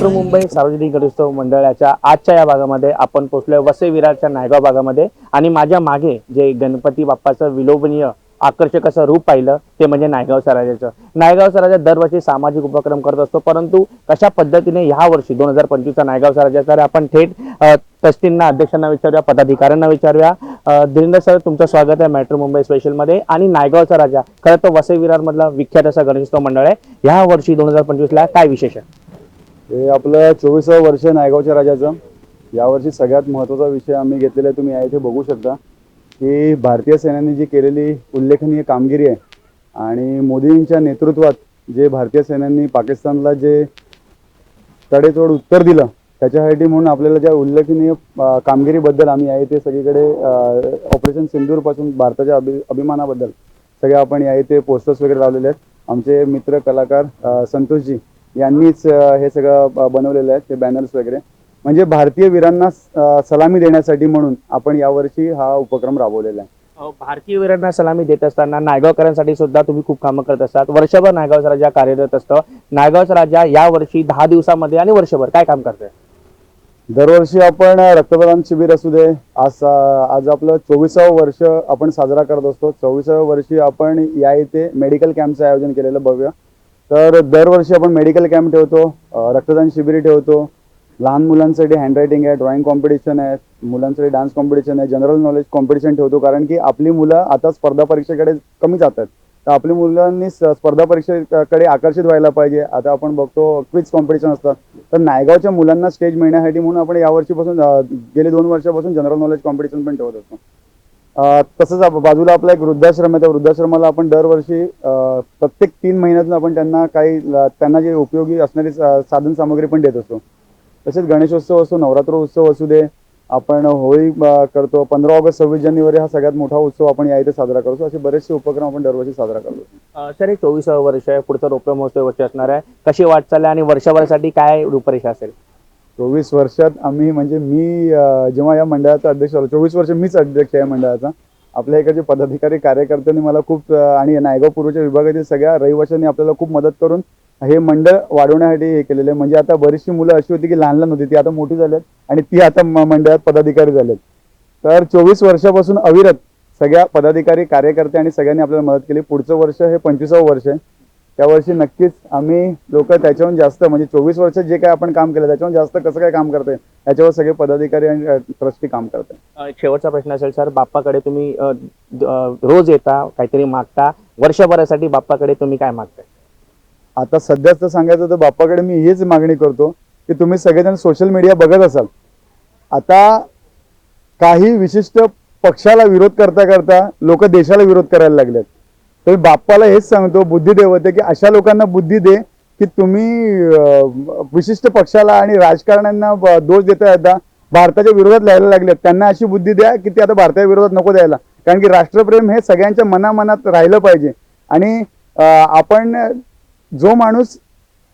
मित्र मुंबई सार्वजनिक गणेशोत्सव मंडळाच्या आजच्या या भागामध्ये आपण पोहोचलोय. वसई विरारच्या नायगाव भागामध्ये. आणि माझ्या मागे जे गणपती बाप्पाचं विलोभनीय आकर्षक असं रूप पाहिलं ते म्हणजे नायगाव सराजाचं नायगाव सराजा दरवर्षी सामाजिक उपक्रम करत असतो परंतु कशा पद्धतीने ह्या वर्षी दोन हजार पंचवीसचा नायगाव सराजा तर आपण थेट ट्रस्टींना अध्यक्षांना विचारूया पदाधिकाऱ्यांना विचारूया. धीरेंद्र सर तुमचं स्वागत आहे मेट्रो मुंबई स्पेशलमध्ये. आणि नायगावचा राजा खरं तर वसई विरारमधला विख्यात असा गणेशोत्सव मंडळ आहे. ह्या वर्षी दोन हजार पंचवीसला काय विशेष आहे? हे आपलं चोवीसावं वर्ष नायगावच्या राजाचं. यावर्षी सगळ्यात महत्त्वाचा विषय आम्ही घेतलेला आहे तुम्ही या इथे बघू शकता. की भारतीय सैन्याने जी केलेली उल्लेखनीय कामगिरी आहे आणि मोदींच्या नेतृत्वात जे भारतीय सैन्यांनी पाकिस्तानला जे तडेतोड उत्तर दिलं त्याच्यासाठी म्हणून आपल्याला ज्या उल्लेखनीय कामगिरीबद्दल आम्ही या इथे सगळीकडे ऑपरेशन सिंदूरपासून भारताच्या अभि अभिमानाबद्दल सगळे आपण या इथे पोस्टर्स वगैरे लावलेले आहेत. आमचे मित्र कलाकार संतोषजी यांनीच हे सगळं बनवलेलं आहे ते बॅनर्स वगैरे. म्हणजे भारतीय वीरांना सलामी देण्यासाठी म्हणून आपण यावर्षी हा उपक्रम राबवलेला आहे. भारतीय वीरांना सलामी देत असताना नायगावकरांसाठी सुद्धा तुम्ही खूप कामं करत असतात. वर्षभर नायगावचा राजा कार्यरत असतं. नायगावचा राजा या वर्षी दहा दिवसामध्ये आणि वर्षभर काय काम करतोय? दरवर्षी आपण रक्तदान शिबिर असू दे आज आज आपलं चोवीसावं वर्ष आपण साजरा करत असतो. चोवीसाव्या वर्षी आपण या इथे मेडिकल कॅम्पचं आयोजन केलेलं भव्य तर दरवर्षी आपण मेडिकल कॅम्प ठेवतो रक्तदान शिबिर ठेवतो. लहान मुलांसाठी हँडरायटिंग आहे ड्रॉइंग कॉम्पिटिशन आहे मुलांसाठी डान्स कॉम्पिटिशन आहे जनरल नॉलेज कॉम्पिटिशन ठेवतो. कारण की आपली मुलं आता स्पर्धा परीक्षेकडे कमी जातात. तर आपली मुलांनी स्पर्धा परीक्षेकडे आकर्षित व्हायला पाहिजे. आता आपण बघतो क्विज कॉम्पिटिशन असतात तर नायगावच्या मुलांना स्टेज मिळण्यासाठी म्हणून आपण या वर्षीपासून गेले दोन वर्षापासून जनरल नॉलेज कॉम्पिटिशन पण ठेवत असतो. तसंच बाजूला आपला एक वृद्धाश्रम आहे. त्या वृद्धाश्रमाला आपण दरवर्षी प्रत्येक तीन महिन्यातून आपण त्यांना काही त्यांना जे उपयोगी असणारी साधन सामग्री पण देत असतो. तसेच गणेशोत्सव असो नवरात्र उत्सव असू दे आपण होळी करतो. पंधरा ऑगस्ट सव्वीस जानेवारी हा सगळ्यात मोठा उत्सव आपण या इथे साजरा करतो. असे बरेचसे उपक्रम आपण दरवर्षी साजरा करतो. सर हे चोवीसावं वर्ष आहे. पुढचं रोपे महोत्सव वर्ष असणार आहे. कशी वाटचाल आहे आणि वर्षभरासाठी काय रूपरेषा असेल? चोवीस वर्षात आम्ही म्हणजे मी जेव्हा या मंडळाचा अध्यक्ष झालो चोवीस वर्ष मीच अध्यक्ष आहे या मंडळाचा. आपल्या इकडचे पदाधिकारी कार्यकर्त्यांनी मला खूप आणि नायगाव पूर्वच्या विभागातील सगळ्या रहिवाशांनी आपल्याला खूप मदत करून हे मंडळ वाढवण्यासाठी हे केलेलं आहे. म्हणजे आता बरीचशी मुलं अशी होती की लहान लहान होती ती आता मोठी झाल्यात आणि ती आता मंडळात पदाधिकारी झालेत. तर चोवीस वर्षापासून अविरत सगळ्या पदाधिकारी कार्यकर्ते आणि सगळ्यांनी आपल्याला मदत केली. पुढचं वर्ष हे पंचवीसावं वर्ष आहे. त्या वर्षी नक्कीच आम्ही लोक त्याच्याहून जास्त म्हणजे चोवीस वर्ष जे काय आपण काम केलं त्याच्याहून जास्त कसं काय काम करतोय याच्यावर सगळे पदाधिकारी आणि ट्रस्टी काम एक शेवटचा प्रश्न असेल सर बाप्पाकडे तुम्ही रोज येता काहीतरी मागता वर्षभरासाठी बाप्पाकडे तुम्ही काय मागताय? आता सध्याच तर सांगायचं तर बाप्पाकडे मी हीच मागणी करतो की तुम्ही सगळेजण सोशल मीडिया बघत असाल. आता काही विशिष्ट पक्षाला विरोध करता करता लोक देशाला विरोध करायला लागलेत. तर बाप्पाला हेच सांगतो बुद्धी देवते की अशा लोकांना बुद्धी दे की तुम्ही विशिष्ट पक्षाला आणि राजकारण्यांना दोष देता येता भारताच्या विरोधात लिहायला लागलेत त्यांना अशी बुद्धी द्या की ते आता भारताच्या विरोधात नको द्यायला कारण की राष्ट्रप्रेम हे सगळ्यांच्या मनामनात राहिलं पाहिजे आणि आपण जो माणूस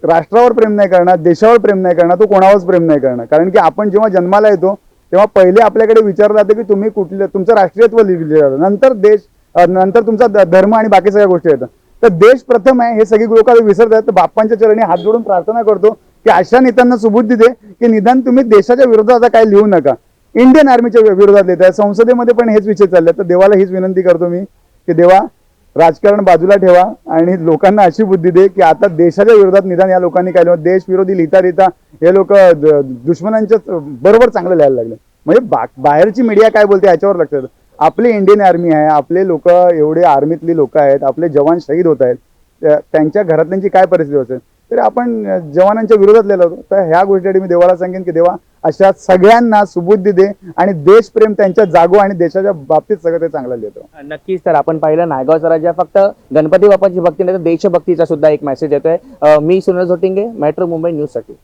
राष्ट्रावर प्रेम नाही करणार देशावर प्रेम नाही करणार तो कोणावरच प्रेम नाही करणार कारण की आपण जेव्हा जन्माला येतो तेव्हा पहिले आपल्याकडे विचारलं जातं की तुम्ही कुठलं तुमचं राष्ट्रीयत्व लिहिलं जातं नंतर देश नंतर तुमचा धर्म आणि बाकी सगळ्या गोष्टी येतात तर देश प्रथम आहे हे सगळी लोक आता विसरतात. तर बाप्पांच्या चरणी हात जोडून प्रार्थना करतो की अशा नेत्यांना सुबुद्धी दे की निदान तुम्ही देशाच्या विरोधात आता काही लिहू नका. इंडियन आर्मीच्या विरोधात लिहित आहे संसदेमध्ये पण हेच विषय चालले. तर देवाला हीच विनंती करतो मी की देवा राजकारण बाजूला ठेवा आणि लोकांना अशी बुद्धी दे की आता देशाच्या विरोधात निदान या लोकांनी काय लिहिलं देश विरोधी लिहिता लिहिता हे लोक दुश्मनांच्या बरोबर चांगलं लिहायला लागले. म्हणजे बा बाहेरची मीडिया काय बोलते याच्यावर लक्ष आपली इंडियन आर्मी आहे आपले लोक एवढे आर्मीतली लोक आहेत आपले जवान शहीद होत आहेत त्यांच्या घरातल्यांची काय परिस्थिती असेल? तरी आपण जवानांच्या विरोधात लिहिलं होतो. तर ह्या गोष्टीसाठी मी देवाला सांगेन की देवा अशा सगळ्यांना सुबुद्धी दे आणि देशप्रेम त्यांच्या जागो आणि देशाच्या बाबतीत सगळं ते चांगलं लिहितो. नक्कीच. तर आपण पाहिलं नायगाव स्वराज्य फक्त गणपती बाप्पाची भक्ती नाही तर देशभक्तीचा सुद्धा एक मेसेज येतोय. मी सुनील झोटिंगे मेट्रो मुंबई न्यूजसाठी.